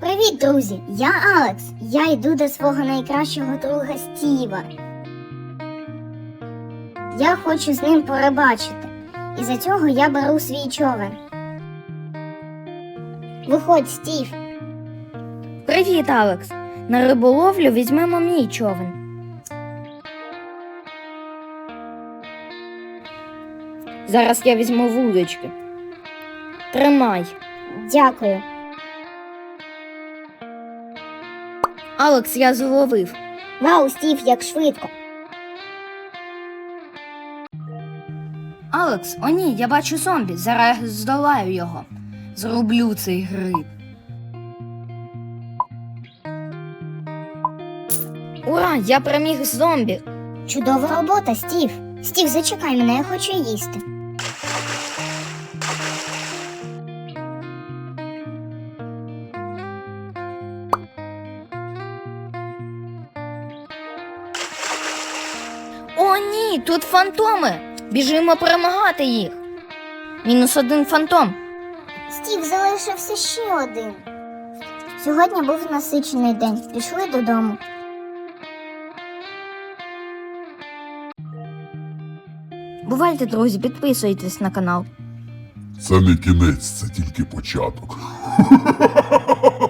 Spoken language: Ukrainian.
Привіт, друзі! Я Алекс. Я йду до свого найкращого друга Стіва. Я хочу з ним порибачити. І за цього я беру свій човен. Виходь, Стів. Привіт, Алекс. На риболовлю візьмемо мій човен. Зараз я візьму вудочки. Тримай. Дякую. Алекс, я зловив. Вау, Стів, як швидко. Алекс, о ні, я бачу зомбі. Зараз здолаю його. Зроблю цей гриб. Ура! Я переміг зомбі. Чудова робота, Стів. Стів, зачекай мене, я хочу їсти. О, ні, тут фантоми. Біжимо перемагати їх. Мінус один фантом. Стів залишився ще один. Сьогодні був насичений день. Пішли додому. Бувайте, друзі, підписуйтесь на канал. Це не кінець, це тільки початок.